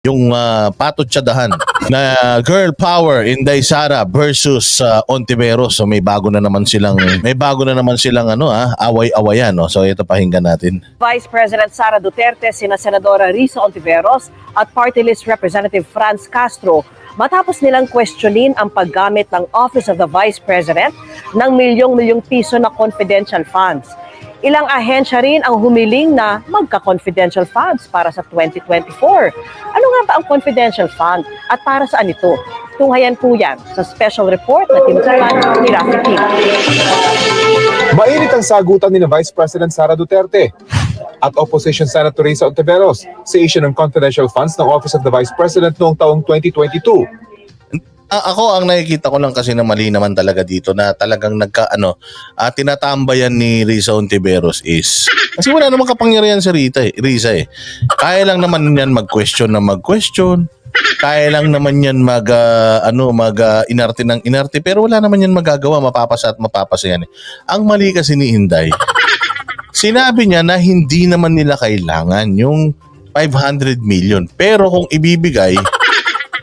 yung uh, patutsyadahan na girl power Inday Sara versus uh, Ontiveros. So may bago na naman silang may bago na naman silang ano ah, away-awayan no. So ito pakinggan natin. Vice President Sara Duterte, sina Senadora Risa Ontiveros at Party List Representative Franz Castro matapos nilang questionin ang paggamit ng Office of the Vice President ng milyong-milyong piso na confidential funds. Ilang ahensya rin ang humiling na magka-confidential funds para sa 2024. Ano nga ba ang confidential fund at para saan ito? Tunghayan po yan sa special report na tinutulan ni Rafi Kim. Mainit ang sagutan ni Vice President Sara Duterte at Opposition Senator Risa Ontiveros sa issue ng confidential funds ng Office of the Vice President noong taong 2022. Ako ang nakikita ko lang kasi na mali naman talaga dito na talagang nagka ano, ah, tinatambayan ni Risa Ontiveros is kasi wala namang kapangyarihan si Rita eh, Risa eh. Kaya lang naman yan mag-question na mag-question. Kaya lang naman yan mag ah, ano mag ah, inarte ng inarte pero wala naman yan magagawa mapapasa at mapapasa yan eh. Ang mali kasi ni Inday. Sinabi niya na hindi naman nila kailangan yung 500 million. Pero kung ibibigay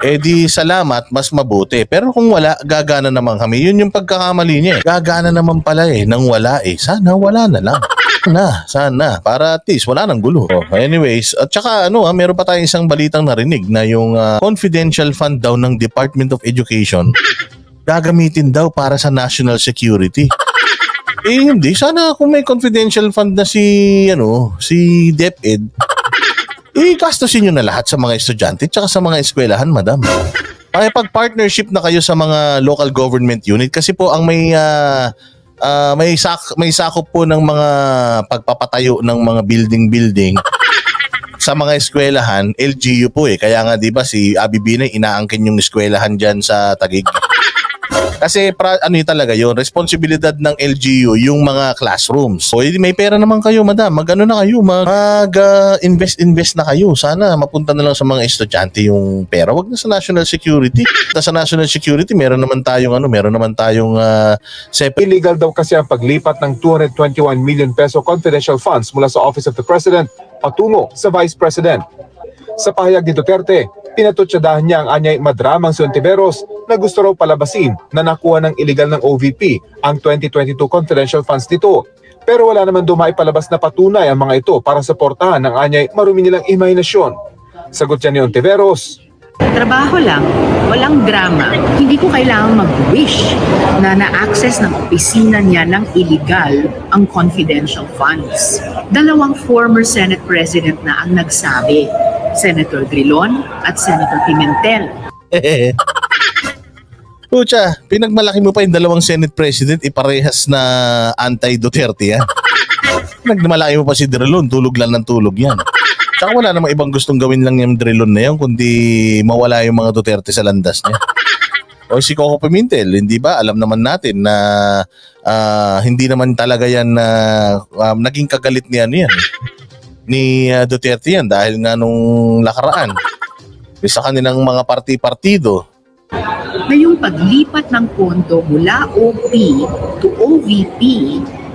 eh di salamat, mas mabuti. Pero kung wala, gagana naman kami. Yun yung pagkakamali niya eh. Gagana naman pala eh, nang wala eh. Sana wala na lang. Na, sana. Para at least wala nang gulo. Oh, anyways, at saka ano, ah, meron pa tayong isang balitang narinig na yung ah, confidential fund daw ng Department of Education gagamitin daw para sa national security. Eh hindi, sana kung may confidential fund na si ano, si DepEd, eh gastusin nyo na lahat sa mga estudyante tsaka sa mga eskwelahan, madam. Ay pag partnership na kayo sa mga local government unit kasi po ang may ah, ah, may sak may sakop po ng mga pagpapatayo ng mga building-building sa mga eskwelahan, LGU po eh. Kaya nga 'di ba si Abi Binay inaangkin yung eskwelahan diyan sa Taguig. Kasi pra, ano yun talaga yun, responsibilidad ng LGU yung mga classrooms. So, edi may pera naman kayo, madam. Mag-ano na kayo, mag, mag ah, invest invest na kayo. Sana mapunta na lang sa mga estudyante yung pera. Wag na sa national security. Sa national security, meron naman tayong ano, meron naman tayong uh, separate Illegal daw kasi ang paglipat ng 221 million peso confidential funds mula sa Office of the President patungo sa Vice President. Sa pahayag ni Duterte, pinatutsadahan niya ang anyay madramang si Ontiveros na gusto raw palabasin na nakuha ng illegal ng OVP ang 2022 confidential funds nito. Pero wala naman dumay palabas na patunay ang mga ito para suportahan ang anyay marumi nilang imahinasyon. Sagot niya ni Ontiveros, Trabaho lang, walang drama. Hindi ko kailangang mag-wish na na-access ng opisina niya ng illegal ang confidential funds. Dalawang former Senate President na ang nagsabi, Senator Grilon at Senator Pimentel. Pucha, pinagmalaki mo pa yung dalawang Senate President, iparehas na anti-Duterte yan. Pinagmalaki mo pa si Drilon, tulog lang ng tulog yan. Tsaka wala namang ibang gustong gawin lang yung Drilon na yan, kundi mawala yung mga Duterte sa landas niya. O si Coco Pimentel, hindi ba? Alam naman natin na ah, hindi naman talaga yan na um, naging kagalit ni ano yan. Ni ah, Duterte yan dahil nga nung lakaraan. Sa kanilang mga parti-partido, na yung paglipat ng pondo mula OP to OVP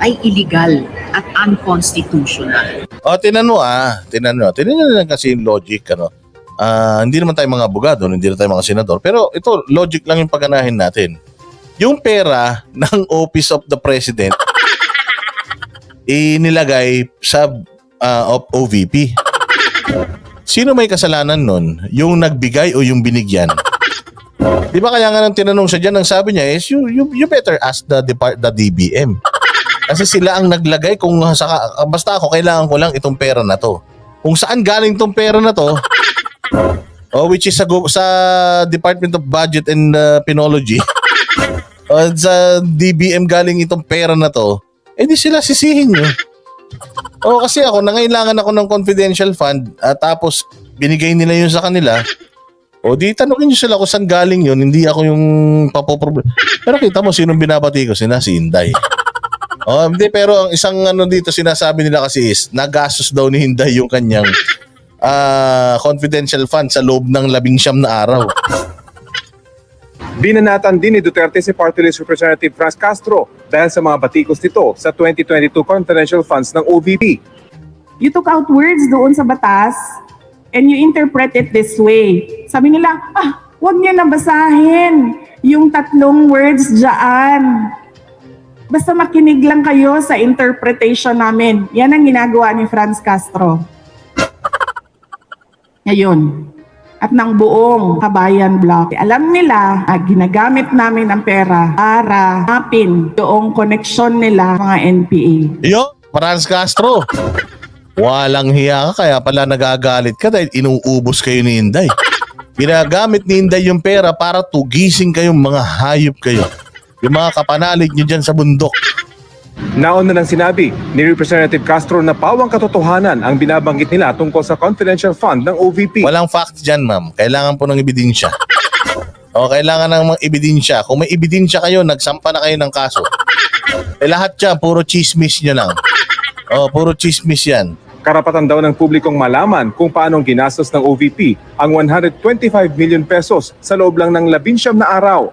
ay illegal at unconstitutional. O, tinan mo ah. Tinan mo. Tinan nyo lang kasi yung logic, ano. Ah, hindi naman tayo mga abogado, hindi naman tayo mga senador. Pero ito, logic lang yung pagganahin natin. Yung pera ng Office of the President inilagay sa ah, of OVP. Sino may kasalanan nun? Yung nagbigay o yung binigyan? Di ba kaya nga nang tinanong siya dyan, ang sabi niya is, you, you, you better ask the, depart, the DBM. Kasi sila ang naglagay kung saka, basta ako kailangan ko lang itong pera na to. Kung saan galing itong pera na to, oh, which is sa, sa Department of Budget and uh, Penology, sa DBM galing itong pera na to, eh di sila sisihin nyo. Oh, kasi ako, nangailangan ako ng confidential fund at tapos binigay nila yun sa kanila. O di tanongin nyo sila kung saan galing yun, hindi ako yung papoproblem. Pero kita mo, sinong binabati ko? Sina si Inday. Oh, hindi, pero ang isang ano dito sinasabi nila kasi is, nagastos daw ni Hinday yung kanyang ah confidential fund sa loob ng labing siyam na araw. Binanatan din ni Duterte si Party List Representative Franz Castro dahil sa mga batikos nito sa 2022 confidential funds ng OVP. you took out words doon sa batas and you interpret it this way. Sabi nila, ah, huwag niyo na basahin yung tatlong words dyan. Basta makinig lang kayo sa interpretation namin. Yan ang ginagawa ni Franz Castro. Ngayon, at ng buong kabayan block. Alam nila, ah, ginagamit namin ang pera para hapin yung koneksyon nila mga NPA. Yo, Franz Castro. Walang hiya ka kaya pala nagagalit ka dahil inuubos kayo ni Inday. Ginagamit ni Inday yung pera para tugising kayong mga hayop kayo. Yung mga kapanalig nyo dyan sa bundok. Naon na nang sinabi ni Representative Castro na pawang katotohanan ang binabanggit nila tungkol sa confidential fund ng OVP. Walang fact dyan, ma'am. Kailangan po ng ebidensya. O, kailangan ng mga ebidensya. Kung may ebidensya kayo, nagsampa na kayo ng kaso. Eh, lahat dyan, puro chismis nyo lang. O, puro chismis yan. Karapatan daw ng publikong malaman kung paano ginastos ng OVP ang 125 million pesos sa loob lang ng labinsyam na araw.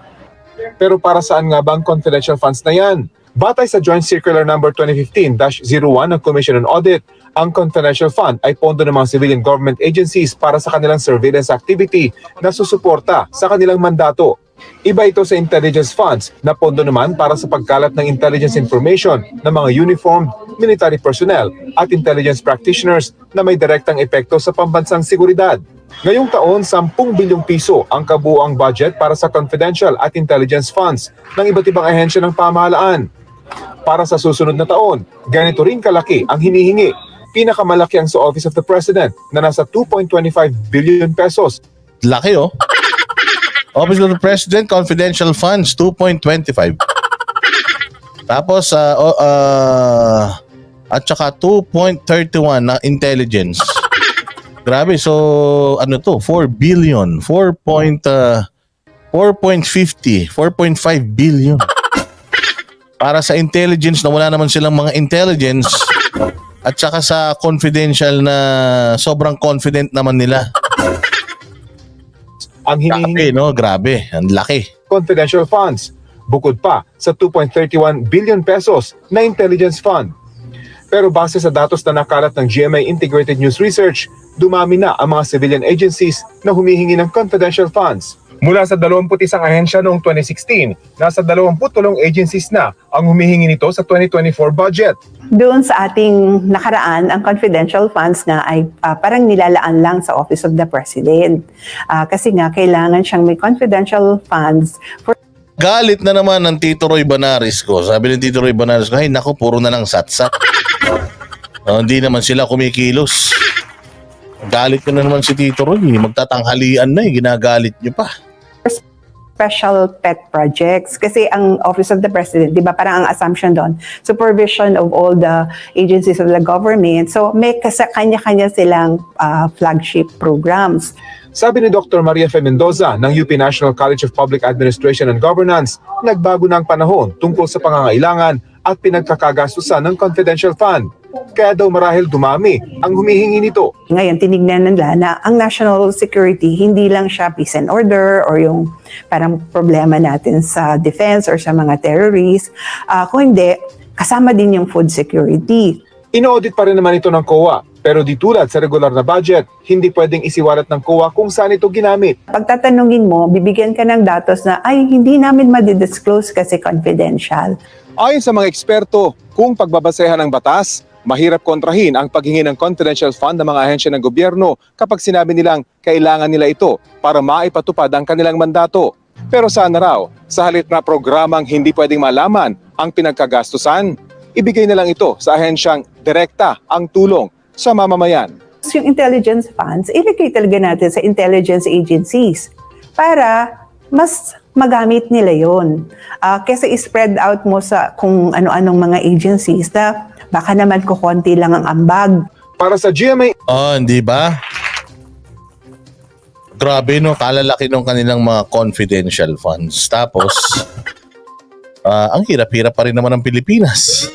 Pero para saan nga ba ang confidential funds na yan? Batay sa Joint Circular Number 2015-01 ng Commission on Audit, ang confidential fund ay pondo ng mga civilian government agencies para sa kanilang surveillance activity na susuporta sa kanilang mandato. Iba ito sa intelligence funds na pondo naman para sa pagkalat ng intelligence information ng mga uniformed military personnel at intelligence practitioners na may direktang epekto sa pambansang seguridad. Ngayong taon, 10 bilyong piso ang kabuang budget para sa confidential at intelligence funds ng iba't ibang ahensya ng pamahalaan. Para sa susunod na taon, ganito rin kalaki ang hinihingi. Pinakamalaki ang sa Office of the President na nasa 2.25 billion pesos Laki, oh. Office of the President Confidential Funds, 2.25. Tapos, oh, ah, at saka 2.31 na intelligence. Grabe, so ano to? 4 billion. 4. point, ah, 4.50. 4.5 billion. Para sa intelligence na wala naman silang mga intelligence at saka sa confidential na sobrang confident naman nila. ang Grabe, hinihingi no? Grabe. Ang laki. confidential funds, bukod pa sa 2.31 billion pesos na intelligence fund. Pero base sa datos na nakalat ng GMA Integrated News Research, dumami na ang mga civilian agencies na humihingi ng confidential funds. Mula sa 21 ahensya noong 2016, nasa 23 agencies na ang humihingi nito sa 2024 budget. Doon sa ating nakaraan, ang confidential funds nga ay ah, parang nilalaan lang sa Office of the President. Ah, kasi nga, kailangan siyang may confidential funds for Galit na naman ng Tito Roy Banaris ko. Sabi ni Tito Roy Banaris ko, ay naku, puro na lang satsat. Oh, hindi naman sila kumikilos. Galit ko na naman si Tito Roy. eh. Magtatanghalian na eh. Ginagalit nyo pa. Special pet projects. Kasi ang Office of the President, di ba parang ang assumption doon, supervision of all the agencies of the government. So may kasa- kanya-kanya silang ah, flagship programs. Sabi ni Dr. Maria Fe Mendoza ng UP National College of Public Administration and Governance, nagbago na ang panahon tungkol sa pangangailangan at pinagkakagastusan ng confidential fund. Kaya daw marahil dumami ang humihingi nito. Ngayon, tinignan nila na ang national security, hindi lang siya peace and order or yung parang problema natin sa defense or sa mga terrorists. Ah, kung hindi, kasama din yung food security. Ino-audit pa rin naman ito ng COA, pero di tulad sa regular na budget, hindi pwedeng isiwalat ng COA kung saan ito ginamit. Pagtatanungin mo, bibigyan ka ng datos na, ay, hindi namin madidisclose kasi confidential. Ayon sa mga eksperto, kung pagbabasehan ng batas, mahirap kontrahin ang paghingi ng confidential fund ng mga ahensya ng gobyerno kapag sinabi nilang kailangan nila ito para maipatupad ang kanilang mandato. Pero sana raw, sa halip na programang hindi pwedeng malaman ang pinagkagastusan, ibigay na lang ito sa ahensyang direkta ang tulong sa mamamayan. So, yung intelligence funds, ilagay talaga natin sa intelligence agencies para mas magamit nila yon. Ah, kesa i-spread out mo sa kung ano-anong mga agencies na baka naman kukonti lang ang ambag. Para sa GMA Oh, hindi ba? Grabe no, kalalaki nung kanilang mga confidential funds. Tapos, ah, ang hirap-hirap pa rin naman ng Pilipinas.